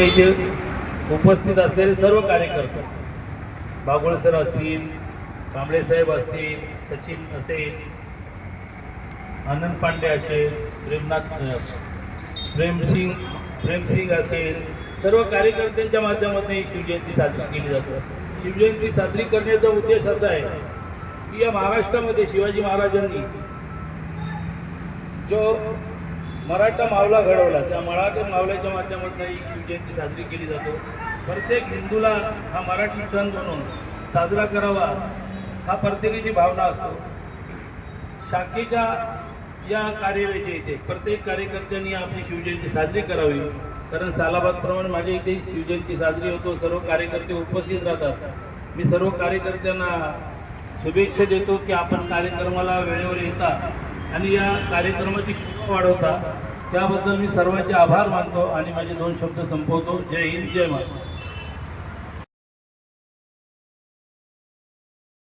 इथे उपस्थित असलेले सर्व कार्यकर्ते बागुळ सर असतील कांबळे साहेब असतील सचिन असेल आनंद पांडे असेल प्रेमनाथ प्रेमसिंग प्रेमसिंग असेल सर्व कार्यकर्त्यांच्या माध्यमातून ही शिवजयंती साजरी केली जाते. शिवजयंती साजरी करण्याचा उद्देश असा आहे की या महाराष्ट्रामध्ये शिवाजी महाराजांनी जो मराठा मावला घडवला. त्या मराठी मावल्याच्या माध्यमातून ही शिवजयंती साजरी केली जातो. प्रत्येक हिंदूला हा मराठी सण म्हणून साजरा करावा हा प्रत्येकाची भावना असतो. शाखेच्या या कार्यालयाच्या इथे प्रत्येक कार्यकर्त्यांनी आपली शिवजयंती साजरी करावी. कारण सालाबादप्रमाणे माझ्या इथे शिवजयंती साजरी होतो. सर्व कार्यकर्ते उपस्थित राहतात. मी सर्व कार्यकर्त्यांना शुभेच्छा देतो की आपण कार्यक्रमाला वेळेवर येता. आणि या कार्यक्रमाची शोभा वाढवता त्याबद्दल मी सर्वांचे आभार मानतो आणि माझे दोन शब्द संपवतो. जय हिंद जय महाराष्ट्र.